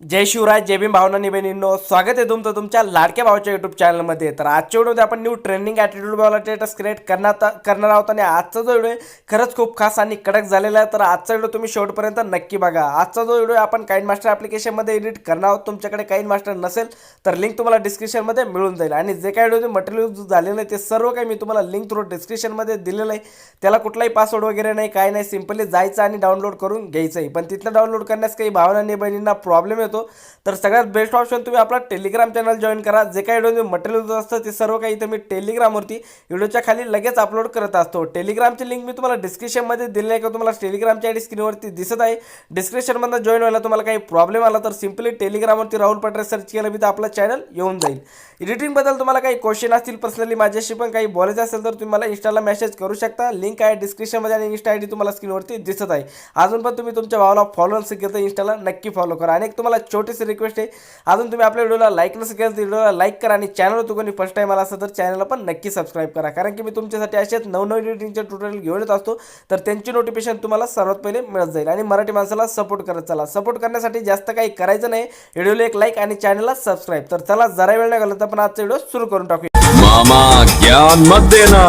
जय शिवराज जय भीम भावना निबेनिनो स्वागत आहे तुमचं तुमच्या लाडक्या भावाच्या युट्यूब चॅनलमध्ये तर आजच्या व्हिडिओमध्ये आपण न्यू ट्रेंडिंग ॲटिट्यूड वाला स्टेटस क्रिएट करणार करणार आहोत आणि आजचा जो व्हिडिओ आहे खरंच खूप खास आणि कडक झालेला आहे. तर आजचा व्हिडिओ तुम्ही शेवटपर्यंत नक्की बघा. आजचा जो व्हिडिओ आपण काइन मास्टर ॲप्लिकेशनमध्ये एडिट करणार आहोत. तुमच्याकडे काइन मास्टर नसेल तर लिंक तुम्हाला डिस्क्रिप्शनमध्ये मिळून जाईल. आणि जे काही व्हिडिओ मटेरियल झालेलं आहे ते सर्व काही मी तुम्हाला लिंक थ्रू डिस्क्रिप्शनमध्ये दिलेलं आहे. त्याला कुठलाही पासवर्ड वगैरे नाही काय नाही. सिम्पली जायचं आणि डाउनलोड करून घ्यायचं आहे पण तिथलं डाउनलोड करण्यास काही भावना बहिणींना प्रॉब्लेम येतो. तर सगळ्यात बेस्ट ऑप्शन तुम्ही आपला टेलिग्राम चॅनल जॉईन करा. जे काही व्हिडिओ मटेरियल असतं ते सर्व काही इथं मी टेलिग्रामवरती व्हिडिओच्या खाली लगेच अपलोड करत असतो. टेलिग्रामची लिंक मी तुम्हाला डिस्क्रिप्शनमध्ये दिली आहे का तुम्हाला टेलिग्रामच्या आयडी स्क्रीनवरती दिसत आहे. डिस्क्रिप्शनमधनं जॉईन व्हायला तुम्हाला काही प्रॉब्लेम आला तर सिम्पली टेलिग्रामवरती राहुल पटरे सर्च केलं मी तर आपलं चॅनल येऊन जाईल. एडिटिंगबद्दल तुम्हाला काही क्वेश्चन असतील पर्सनली माझ्याशी पण काही बोलायचं असेल तर तुम्ही मला इंस्टाला मेसेज करू शकता. लिंक आहे डिस्क्रिप्शनमध्ये आणि इंस्टा आय डी तुम्हाला स्क्रीनवरती दिसत आहे. अजून पण तुम्ही तुमच्या भावाला फॉलो नसेल केलं तर इंस्टाला नक्की फॉलो करा. आणि एक तुम्हाला छोटीशी रिक्वेस्ट आहे. अजून तुम्ही आपल्या व्हिडिओला लाईक नसेल केलं तर व्हिडिओला लाईक करा आणि चॅनलवर तुम्ही फर्स्ट टाईम आला असेल तर चॅनलला पण नक्की सबस्क्राईब करा. कारण की मी तुमच्यासाठी असेच नवनवीन एडिटिंगचे ट्युटोरियल घेऊन येत असतो. तर त्यांची नोटिफिकेशन तुम्हाला सर्वात पहिले मिळत जाईल. आणि मराठी माणसाला सपोर्ट करत चला. सपोर्ट करण्यासाठी जास्त काही करायचं नाही. व्हिडिओला एक लाईक आणि चॅनलला सबस्क्राईब तर चला जरा वेळ नाही घालत आपण आजचा व्हिडिओ सुरू करून टाकूया. मामा ज्ञान मत देना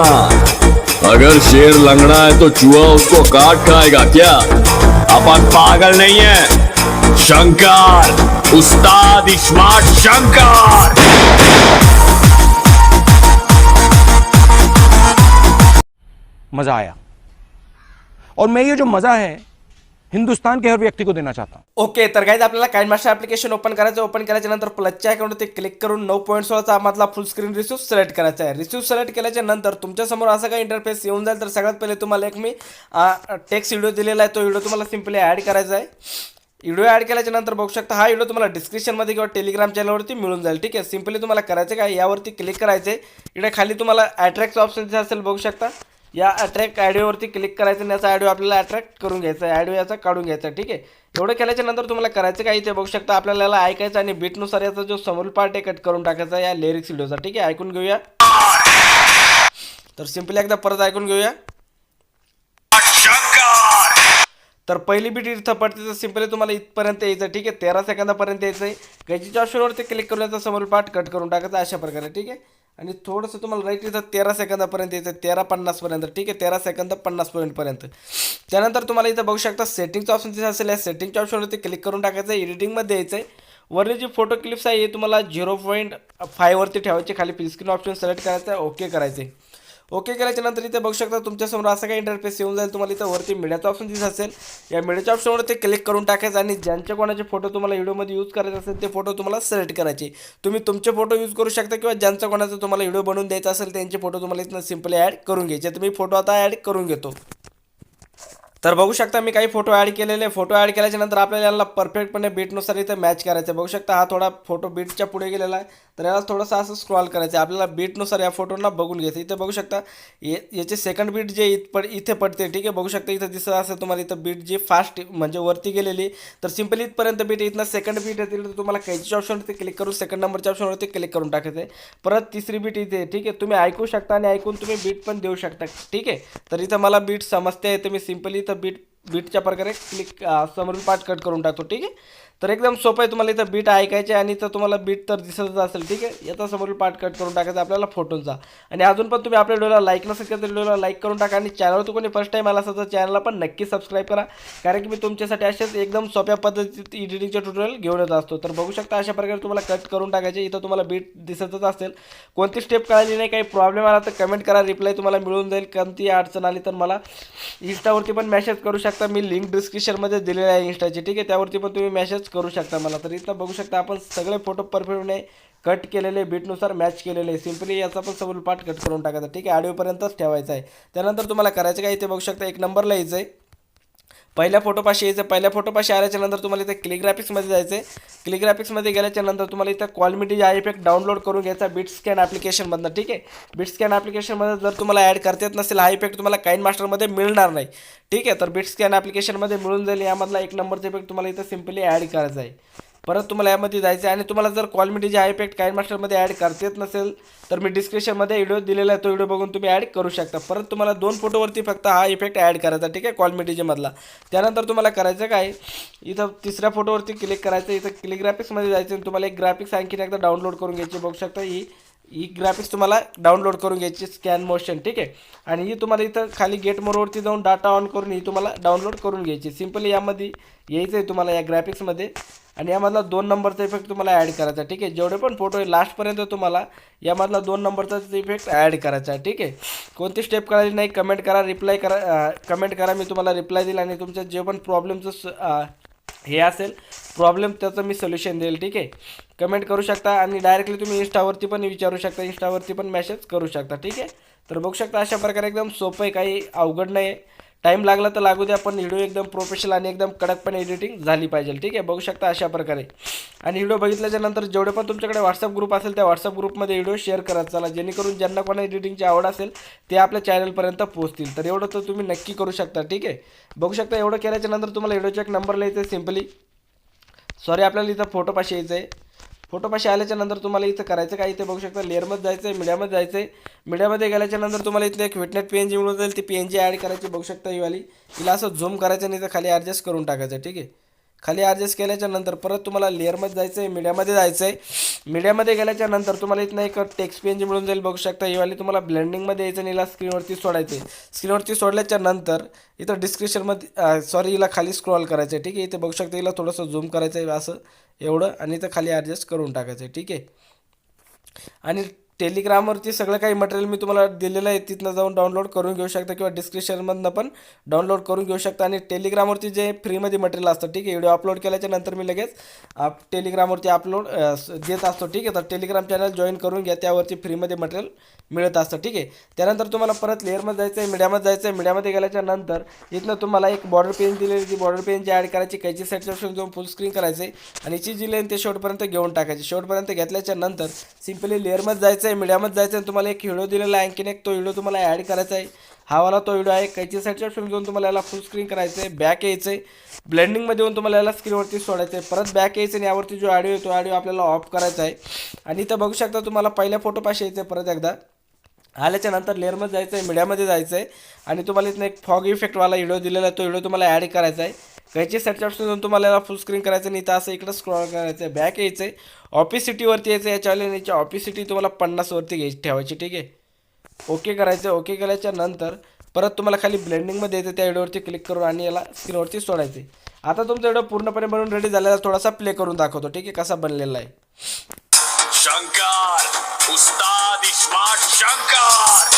अगर शेर लंगड़ा है तो चूहा उसको काट खाएगा क्या? अपन पागल नहीं है। शंकर उस्ताद स्मार्ट शंकर. मज़ा आया। और मैं ये जो मज़ा है हिंदुस्तान के हर व्यक्ति को देना चाहता हूँ। ओके तर गाईज आपल्याला काइन मास्टर ॲप्लिकेशन ओपन करायचं ओपन केल्याच्यानंतर प्लसच्या आयकॉनवरती क्लिक करून नऊ पॉईंट सोळाचा मधला फुल स्क्रीन रिसिव्ह सिलेक्ट करायचा आहे. रिसिव्ह सिलेक्ट केल्याच्यानंतर तुमच्यासमोर असा काही इंटरफेस येऊन जाईल तर सगळ्यात पहिले तुम्हाला एक मी टेक्स्ट व्हिडिओ दिलेला आहे. तो व्हिडिओ तुम्हाला सिम्पली ॲड करायचा आहे. व्हिडिओ ॲड केल्याच्यानंतर बघू शकता हा व्हिडिओ तुम्हाला डिस्क्रिप्शनमध्ये किंवा टेलिग्राम चॅनलवरती मिळून जाईल. ठीक आहे? सिम्पली तुम्हाला करायचं काय? यावरती क्लिक करायचं आहे इकडे खाली तुम्हाला अट्रॅक्ट ऑप्शन जे असेल बघू शकता. या अट्रॅक्ट ॲडिओवरती क्लिक करायचं आणि याचा ॲडिओ आपल्याला अट्रॅक्ट करून घ्यायचा आहे. ॲडिओ याचा काढून घ्यायचा आहे, ठीक आहे? एवढं केल्याच्यानंतर तुम्हाला करायचं काय इथे बघू शकता. आपल्याला याला ऐकायचं आणि बीटनुसार याचा जो समोर पार्ट आहे कट करून टाकायचा या लिरिक्स व्हिडिओचा ठीक आहे? ऐकून घेऊया. तर सिम्पली एकदा परत ऐकून घेऊया. तर पहिली बीट इथं पडते तर सिम्पली तुम्हाला इथपर्यंत यायचं ठीक आहे? तेरा सेकंदापर्यंत यायचं आहे गैजीच्या ऑप्शनवरती क्लिक करून याचा समोर पाठ कट करून टाकायचा अशा प्रकारे ठीक आहे? आणि थोडंसं तुम्हाला राईट इथं तेरा सेकंदापर्यंत यायचं आहे तेरा पन्नासपर्यंत ठीक आहे? तेरा सेकंद पन्नास पॉईंटपर्यंत त्यानंतर तुम्हाला इथं बघू शकता सेटिंगचं ऑप्शन तिथे असेल या सेटिंगच्या ऑप्शनवरती क्लिक करून टाकायचं आहे एडिटिंगमध्ये यायचं आहे वरली जी फोटो क्लिप्स आहे हे तुम्हाला झिरो पॉईंट फायवरती ठेवायचे खाली फिल स्क्रीन ऑप्शन सिलेक्ट करायचं आहे ओके करायचं आहे ओके केल्याच्यानंतर इथे बघू शकता तुमच्यासमोर असं काही इंटरफेस येऊन जाईल. तुम्हाला इथं वरती मीडियाचा ऑप्शन दिसत असेल. या मीडियाच्या ऑप्शनवरती क्लिक करून टाकायचं आणि ज्यांचे कोणाचे फोटो तुम्हाला व्हिडिओमध्ये यूज करायचे असेल ते फोटो तुम्हाला सिलेक्ट करायचे. तुम्ही तुमचे फोटो यूज करू शकता किंवा ज्यांचा कोणाचा तुम्हाला व्हिडिओ बनवून द्यायचा असेल त्यांचे फोटो तुम्हाला इथनं सिम्पली ॲड करून घ्यायचे. तुम्ही फोटो आता ॲड करून घेतो. तर बघू शकता मी काही फोटो ॲड केलेले फोटो ॲड केल्याच्यानंतर आपल्याला याला परफेक्टपणे बीटनुसार इथं मॅच करायचं आहे बघू शकता हा थोडा फोटो बीटच्या पुढे गेलेला आहे. तर याला थोडंसं असं स्क्रॉल करायचं आहे आपल्याला बीटनुसार या फोटोंना बघून घ्यायचं. इथे बघू शकता ये याचे सेकंड बीट जे इत पड इथे पडते ठीक आहे? बघू शकता इथं दिसत असेल तुम्हाला इथं बीट जी फास्ट म्हणजे वरती गेलेली. तर सिम्पली इथपर्यंत बीट इथनं सेकंड बीट येतील तर तुम्हाला कैचीच्या ऑप्शनवरती क्लिक करून सेकंड नंबरच्या ऑप्शनवरती क्लिक करून टाकायचं आहे परत तिसरी बीट इथे ठीक आहे? तुम्ही ऐकू शकता आणि ऐकून तुम्ही बीट पण देऊ शकता ठीक आहे? तर इथं मला बीट समजते आहे मी सिम्पली इथं बीट बीटच्या प्रकारे क्लिक समोरील पार्ट कट करून टाकतो ठीक आहे? तर एकदम सोपं आहे तुम्हाला इथं बीट ऐकायचे आणि इथं तुम्हाला बीट तर दिसतच असेल. ठीक आहे? याचा समोरील पार्ट कट करून टाकायचा आपल्याला फोटोंचा आणि अजून पण तुम्ही आपल्या व्हिडिओला लाईक नसेल केलं तर व्हिडिओला लाईक करून टाका आणि चॅनलवर कोणी फर्स्ट टाईम आला असेल तर चॅनलला पण नक्की सबस्क्राईब करा. कारण की मी तुमच्यासाठी असेच एकदम सोप्या पद्धतीत एडिटिंगचे ट्युटोरियल घेऊन येत असतो. तर बघू शकता अशा प्रकारे तुम्हाला कट करून टाकायचे. इथं तुम्हाला बीट दिसतच असेल. कोणती स्टेप कळाली नाही काही प्रॉब्लेम आला तर कमेंट करा. रिप्लाय तुम्हाला मिळून जाईल. कोणती अडचण आली तर मला इंस्टावरती पण मेसेज करू शकता. मी लिंक डिस्क्रिप्शनमध्ये दिलेली आहे इंस्टाची ठीक आहे? त्यावरती पण तुम्ही मेसेज करू शकता मला. तर इथं बघू शकता आपण सगळे फोटो परफेक्टने कट केलेले बीटनुसार मॅच केलेले. सिम्पली याचा पण समोर पार्ट कट करून टाकायचा. ठीक आहे? ऑडिओपर्यंतच ठेवायचा आहे. त्यानंतर तुम्हाला करायचं काय? इथे बघू शकता एक नंबरला यायचं आहे. पहिल्या फोटोपाशी यायचं. पहिल्या फोटोपाशी आल्याच्यानंतर तुम्हाला इथे क्लिग्राफिक्समध्ये जायचं आहे क्लिक गेल्याच्यानंतर तुम्हाला इथं क्वालिटी हा इफेक्ट डाउनलोड करून घ्यायचा बीट स्कॅन ॲप्लिकेशनमधनं ठीक आहे? बीट स्कॅन ॲप्लिकेशनमध्ये जर तुम्हाला ॲड करता येत नसेल हा इफेक्ट तुम्हाला काइन मास्टरमध्ये मिळणार नाही. ठीक आहे? तर बीट स्कॅन ॲप्लिकेशनमध्ये मिळून जाईल. यामधला एक नंबरचा इफेक्ट तुम्हाला इथं सिम्पली ॲड करायचा आहे. परत तुम्हाला यामध्ये जायचं आहे. आणि तुम्हाला जर क्वालिटीचे आहे इफेक्ट काइन मास्टरमध्ये ॲड करता येत नसेल तर मी डिस्क्रिप्शनमध्ये व्हिडिओ दिलेला आहे. तो व्हिडिओ बघून तुम्ही ॲड करू शकता. परत तुम्हाला दोन फोटोवरती फक्त हा इफेक्ट ॲड करायचा ठीक आहे क्वालिटीजेमधला त्यानंतर तुम्हाला करायचं काय? इथं तिसऱ्या फोटोवरती क्लिक करायचं. इथं क्लिक ग्राफिक्समध्ये जायचं आणि तुम्हाला एक ग्राफिक्स आणखीन एकदा डाउनलोड करून घ्यायची बघू शकता. ही ही ग्राफिक्स तुम्हाला डाउनलोड करून घ्यायची. स्कॅन मोशन ठीक आहे. आणि ही तुम्हाला इथं खाली गेट मोरवरती जाऊन डाटा ऑन करून ही तुम्हाला डाउनलोड करून घ्यायची. सिम्पली यामध्ये यायचं आहे तुम्हाला या ग्राफिक्समध्ये आणि यामधला दोन नंबरचा इफेक्ट तुम्हाला ॲड करायचा आहे ठीक आहे? जेवढे पण फोटो आहे लास्टपर्यंत तुम्हाला यामधला दोन नंबरचा इफेक्ट ॲड करायचा आहे ठीक आहे? कोणती स्टेप करायची नाही कमेंट करा रिप्लाय करा कमेंट करा मी तुम्हाला रिप्लाय देईल आणि तुमच्या जे पण प्रॉब्लेमचं हे असेल प्रॉब्लेम त्याचं मी सोल्युशन देईल ठीक आहे? कमेंट करू शकता आणि डायरेक्टली तुम्ही इंस्टावरती पण विचारू शकता इंस्टावरती पण मेसेज करू शकता ठीक आहे? तर बघू शकता अशा प्रकारे एकदम सोपं आहे काही अवघड नाही आहे. टाईम लागला तर लागू द्या पण व्हिडिओ एकदम प्रोफेशनल आणि एकदम कडकपणे एडिटिंग झाली पाहिजे. ठीक आहे? बघू शकता अशा प्रकारे. आणि व्हिडिओ बघितल्याच्या नंतर जेवढे पण तुमच्याकडे व्हॉट्सअप ग्रुप असेल त्या व्हॉट्सअप ग्रुपमध्ये व्हिडिओ शेअर करत चला जेणेकरून ज्यांना कोणा एडिटिंगची आवड असेल ते आपल्या चॅनलपर्यंत पोहोचतील. तर एवढं तर तुम्ही नक्की करू शकता. ठीक आहे? बघू शकता एवढं केल्याच्यानंतर तुम्हाला व्हिडिओचा एक नंबर लिहायचा आहे सिम्पली सॉरी आपल्याला इथं फोटो पाशी यायचं आहे. फोटोपाशी आल्याच्यानंतर तुम्हाला इथं करायचं काय? इथे बघू शकता लेअरमध्ये जायचं आहे मीडियामध्ये जायचं आहे मीडियामध्ये गेल्याच्यानंतर तुम्हाला इथं एक विटनेट पी एन जी मिळून जाईल. ती पी एन जी ॲड करायची बघू शकता ही वाली. तिला असं झूम करायचं नाही तर खाली ॲडजस्ट करून टाकायचं ठीक आहे? खाली ॲडजस्ट केल्याच्यानंतर परत तुम्हाला लेअरमध्ये जायचं आहे मीडियामध्ये जायचं आहे मीडियामध्ये गेल्याच्यानंतर तुम्हाला इथं एक टेक्स्ट पेंज मिळून जाईल बघू शकता. ही वाली तुम्हाला ब्लेंडिंगमध्ये यायचं आणि हिला स्क्रीनवरती सोडायचं आहे स्क्रीनवरती सोडल्याच्या नंतर इथं डिस्क्रिप्शनमध्ये सॉरी हिला खाली स्क्रॉल करायचं आहे ठीक आहे इथं बघू शकता हिला थोडंसं झूम करायचं आहे असं एवढं. आणि इथं खाली ॲडजस्ट करून टाकायचं आहे ठीक आहे. आणि टेलिग्रामवरती सगळं काही मटेरियल मी तुम्हाला दिलेलं आहे तिथनं जाऊन डाउनलोड करून घेऊ शकता किंवा डिस्क्रिप्शनमधनं पण डाउनलोड करून घेऊ शकता. आणि टेलिग्रामवरती जे फ्रीमध्ये मटेरियल असतं ठीक आहे व्हिडिओ अपलोड केल्याच्यानंतर मी लगेच आप टेलिग्रामवरती अपलोड देत असतो ठीक आहे. तर टेलिग्राम चॅनल जॉईन करून घ्या त्यावरती फ्रीमध्ये मटेरियल मिळत असतं ठीक आहे. त्यानंतर तुम्हाला परत लेअरमध्ये जायचं आहे मीडियामध्ये जायचं आहे मीडियामध्ये गेल्याच्यानंतर इथनं तुम्हाला एक बॉर्डर पेन दिलेली ती बॉर्डर पेनची ॲड करायची कैची सेटच्या ऑप्शन जाऊन फुल स्क्रीन करायचं आणि जी जी लेन ते शेवटपर्यंत घेऊन टाकायची. शेवटपर्यंत घेतल्याच्या नंतर सिम्पली लेअरमध्ये जायचं आहे मीडियामध्ये जायचं आहे तुम्हाला एक व्हिडिओ दिलेला आहे आणखीन एक तो व्हिडिओ तुम्हाला ॲड करायचा आहे. हा वाला तो व्हिडिओ आहे कैची साईडच्या ऑप्शन घेऊन तुम्हाला याला फुल स्क्रीन करायचं आहे बॅक यायचं आहे. ब्लेंडिंगमध्ये येऊन तुम्हाला याला स्क्रीनवरती सोडायचं आहे. परत बॅक यायचं आणि यावरती जो ऑडिओ आहे तो ऑडिओ आपल्याला ऑफ करायचा आहे. आणि इथं बघू शकता तुम्हाला पहिल्या फोटो पाशी यायचं आहे परत एकदा. आल्याच्यानंतर लेअरमध्ये जायचं आहे मीडियामध्ये जायचं आहे. आणि तुम्हाला इथं एक फॉग इफेक्टवाला व्हिडिओ दिलेला आहे तो व्हिडिओ तुम्हाला ॲड करायचा आहे. कैची सेटच्या ऑप्शन तुम्हाला याला फुल स्क्रीन करायचं नाही. तर असं इकडं स्क्रॉल करायचं आहे. बॅक यायचं आहे ऑफिसिटीवरती यायचं याच्यावाले याची ऑफिसिटी तुम्हाला पन्नासवरती घ्यायची ठेवायची ठीक आहे? ओके करायचं ओके केल्याच्यानंतर परत तुम्हाला खाली ब्लेंडिंगमध्ये येते. त्या व्हिडिओवरती क्लिक करून आणि याला स्क्रीनवरती सोडायचे आता तुमचा व्हिडिओ पूर्णपणे बनवून रेडी झालेला थोडासा प्ले करून दाखवतो ठीक आहे? कसा बनलेला आहे. शंकर उस्ताद शंकर!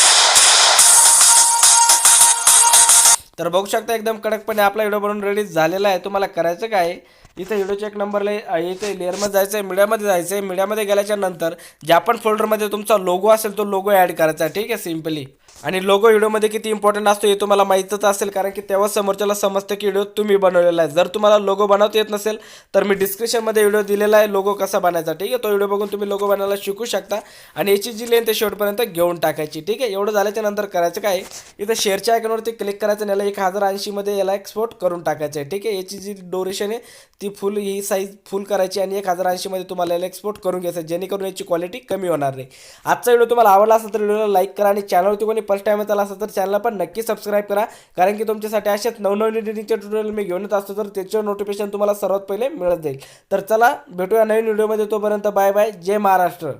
तर बघू शकता एकदम कडकपणे आपला व्हिडिओ बनवून रेडी झालेला आहे. तुम्हाला करायचं काय? इथे इथं व्हिडिओच्या एक नंबरला इथे लेअरमध्ये जायचं आहे मीडियामध्ये जायचं आहे मीडियामध्ये गेल्याच्यानंतर ज्या पण फोल्डरमध्ये तुमचा लोगो असेल तो लोगो ॲड करायचा. आहे ठीक आहे सिम्पली आणि लोगो व्हिडिओमध्ये किती इम्पॉर्टंट असतो हे तुम्हाला माहीतच असेल कारण की तेव्हा समोरच्याला समजतं की व्हिडिओ तुम्ही बनवलेला आहे. जर तुम्हाला लोगो बनवता येत नसेल तर मी डिस्क्रिप्शनमध्ये व्हिडिओ दिलेला आहे लोगो कसा बनायचा ठीक आहे? तो व्हिडिओ बघून तुम्ही लोगो बनवायला शिकू शकता आणि याची जी लेन ते शेवटपर्यंत घेऊन टाकायची ठीक आहे? एवढं झाल्याच्यानंतर करायचं काय इथं शेअरच्या आयकॉनवरती क्लिक करायचं आणि याला एक हजार ऐंशीमध्ये याला एक्सपोर्ट करून टाकायचं आहे ठीक आहे? याची जी डोरेशन आहे ती फुल ही साईज फुल करायची आणि एक हजार ऐंशीमध्ये तुम्हाला याला एक्सपोर्ट करून घ्यायचं जेणेकरून याची क्वालिटी कमी होणार नाही. आजचा व्हिडिओ तुम्हाला आवडला असेल तर व्हिडिओला लाईक करा आणि चॅनलवरती कोणी फर्स्ट टाईम आला असेल तर चॅनलला पण नक्की सबस्क्राईब करा. कारण की तुमच्यासाठी अशाच नवनवीन एडिटिंगचे ट्युटोरियल मी घेऊन येत असतो तर त्याचं नोटिफिकेशन तुम्हाला सर्वात पहिले मिळत जाईल. तर चला भेटूया नवीन व्हिडिओमध्ये तोपर्यंत बाय बाय जय महाराष्ट्र.